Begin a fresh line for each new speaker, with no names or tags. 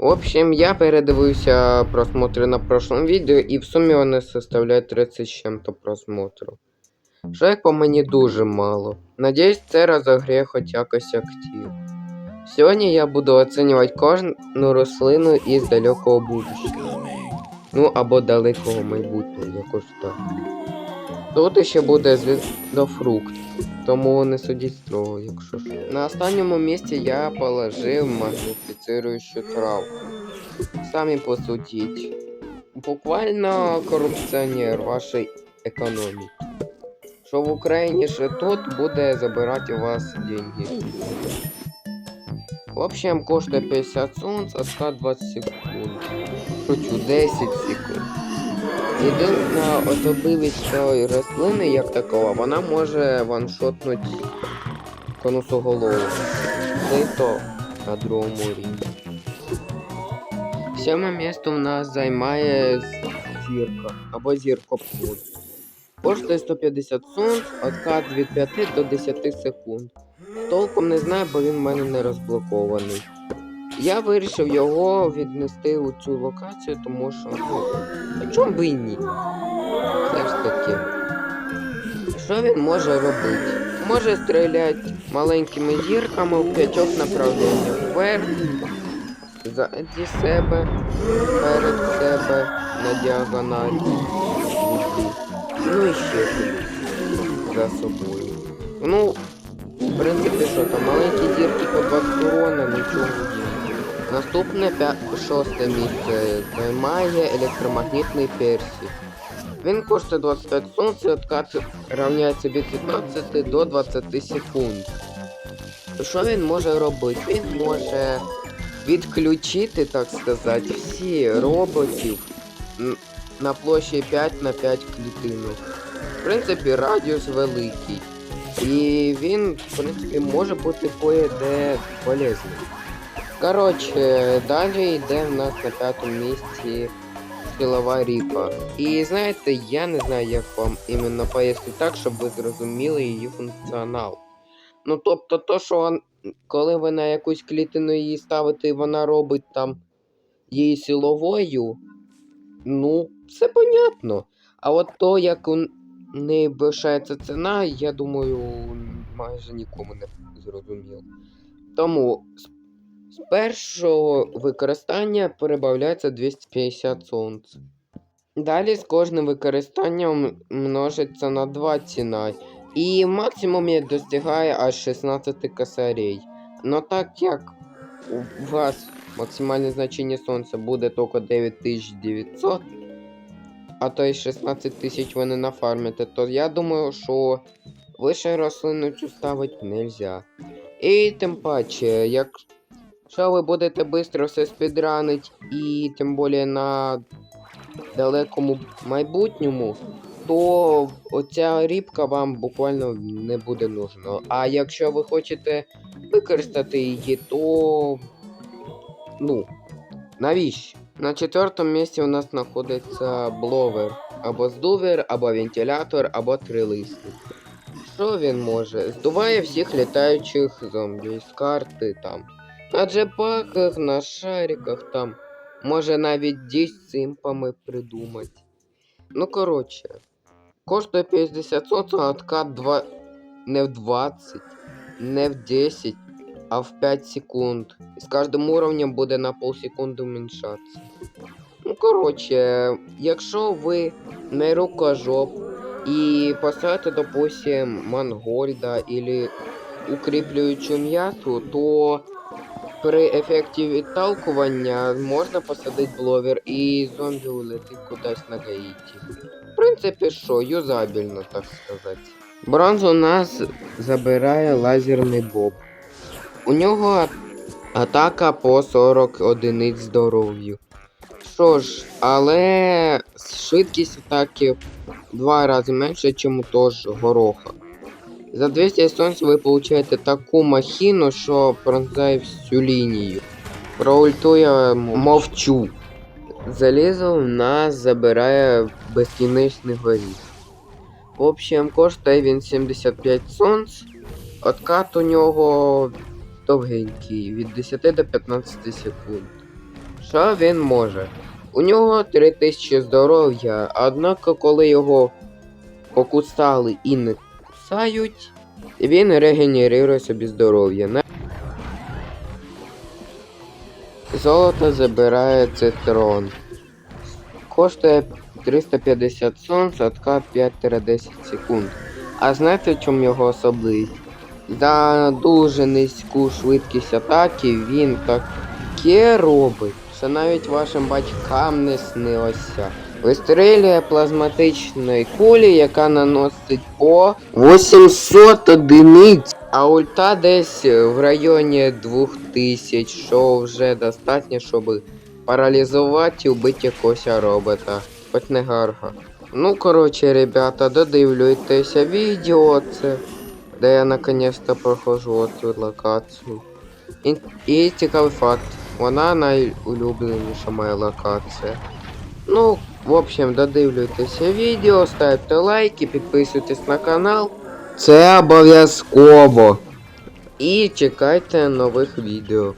В общем, я передивився просмотри на прошлом відео, і в сумі вони составляють 30 з чим-то просмотрів. Що як по мені дуже мало. Надіюсь, це розогріє хоч якось актив. Сьогодні я буду оцінювати кожну рослину із далекого будущого. Ну або далекого майбутнього, якось так. Тут ще буде звіздофрукт, тому не судіть строго, якщо що. На останньому місці я положив магніфіцируючу травку. Самі посудіть. Буквально корупціонер вашої економіки. Що в Україні ще тут буде забирати у вас деньги. В общем, коштує 50 сонц, а 20 секунд. Шучу, 10 секунд. Єдина особливість цієї рослини, як такова, вона може ваншотнути конусоголову. Це й то на другому рівні. Сьоме місто в нас займає зірка або зіркоплод. Коштує 150 сонц, откат від 5 до 10 секунд. Толком не знаю, бо він в мене не розблокований. Я вирішив його віднести у цю локацію, тому що, ну, а чому би і ні? Все ж таки. Що він може робити? Може стріляти маленькими зірками в п'ятьох направленнях вверх, ззаді себе, перед себе, на діагоналі. Ну і ще за собою. Ну, в принципі, що там маленькі зірки по 20 урона, нічого. Наступне шосте місце займає електромагнітний персик. Він коштує 25 сонць, і откат рівняється від 15 до 20 секунд. Що він може робити? Він може відключити, так сказати, всі роботів на площі 5 на 5 клітинок. В принципі, радіус великий. І він, в принципі, може бути поїде полезним. Коротше, далі йде в нас на п'ятому місці силова ріпа. І знаєте, я не знаю, як вам іменно пояснити так, щоб ви зрозуміли її функціонал. Ну тобто, то, що коли ви на якусь клітину її ставите, вона робить там її силовою, ну, все понятно. А от то, як у неї вишається ціна, я думаю, майже нікому не зрозуміло. Тому з першого використання перебавляється 250 сонц. Далі з кожним використанням множиться на 2 ціна. І максимум я достигає аж 16 косарей. Но так як у вас максимальне значення сонця буде тільки 9900, а то й 16 тисяч ви не нафармите, то я думаю, що вище рослину цю ставити нельзя. І тим паче, як Якщо ви будете швидко все спідранить і тим більше на далекому майбутньому, то оця рібка вам буквально не буде нужна. А якщо ви хочете використати її, то ну, навіщо? На четвертому місці у нас знаходиться бловер, або здувер, або вентилятор, або трилисник. Що він може? Здуває всіх літаючих зомбі з карти там. На джепаках, на шариках там. Може навіть десь з цимпами придумати. Ну коротше. Коштує 50 соц, а откат 2... не в 20, не в 10, а в 5 секунд. І з кожним уровнем буде на полсекунди уменьшатися. Ну коротше, якщо ви не рукожоп і поставите, допустим, Мангольда или укріплюючу м'ясу, то при ефекті відталкування можна посадити бловер і зомбі улетить кудись на Гаїті. В принципі, що, юзабельно, так сказати. Бронз у нас забирає лазерний боб. У нього атака по 40 одиниць здоров'ю. Що ж, але швидкість атаки в два рази менше, ніж у того ж гороха. За 200 сонць ви получаєте таку махіну, що пронзає всю лінію. Про ульту я мовчу. Залізо в нас забирає безкінечний горіх. В общем, коштує він 75 сонц. Откат у нього довгенький, від 10 до 15 секунд. Що він може? У нього 3000 здоров'я, однак коли його покусали і не кусають, він регенерує собі здоров'я. Золото забирає цитрон. Коштує 350 сонц, откат 5-10 секунд. А знаєте, в чому його особливість? За дуже низьку швидкість атаки він таке робить, що навіть вашим батькам не снилося. Вистрілює плазматичної кулі, яка наносить по 800 одиниць. А ульта десь в районі 2000, що вже достатньо, щоб паралізувати і вбити якогось робота. Хоч не гарга. Ну, коротше, ребята, додивлюйтеся відео це, де я наконец-то проходжу цю локацію. І, і цікавий факт, вона найулюбленіша моя локація. Ну, в общем, додивлюйтеся відео, ставте лайки, підписуйтесь на канал. Це обов'язково. І чекайте нових відео.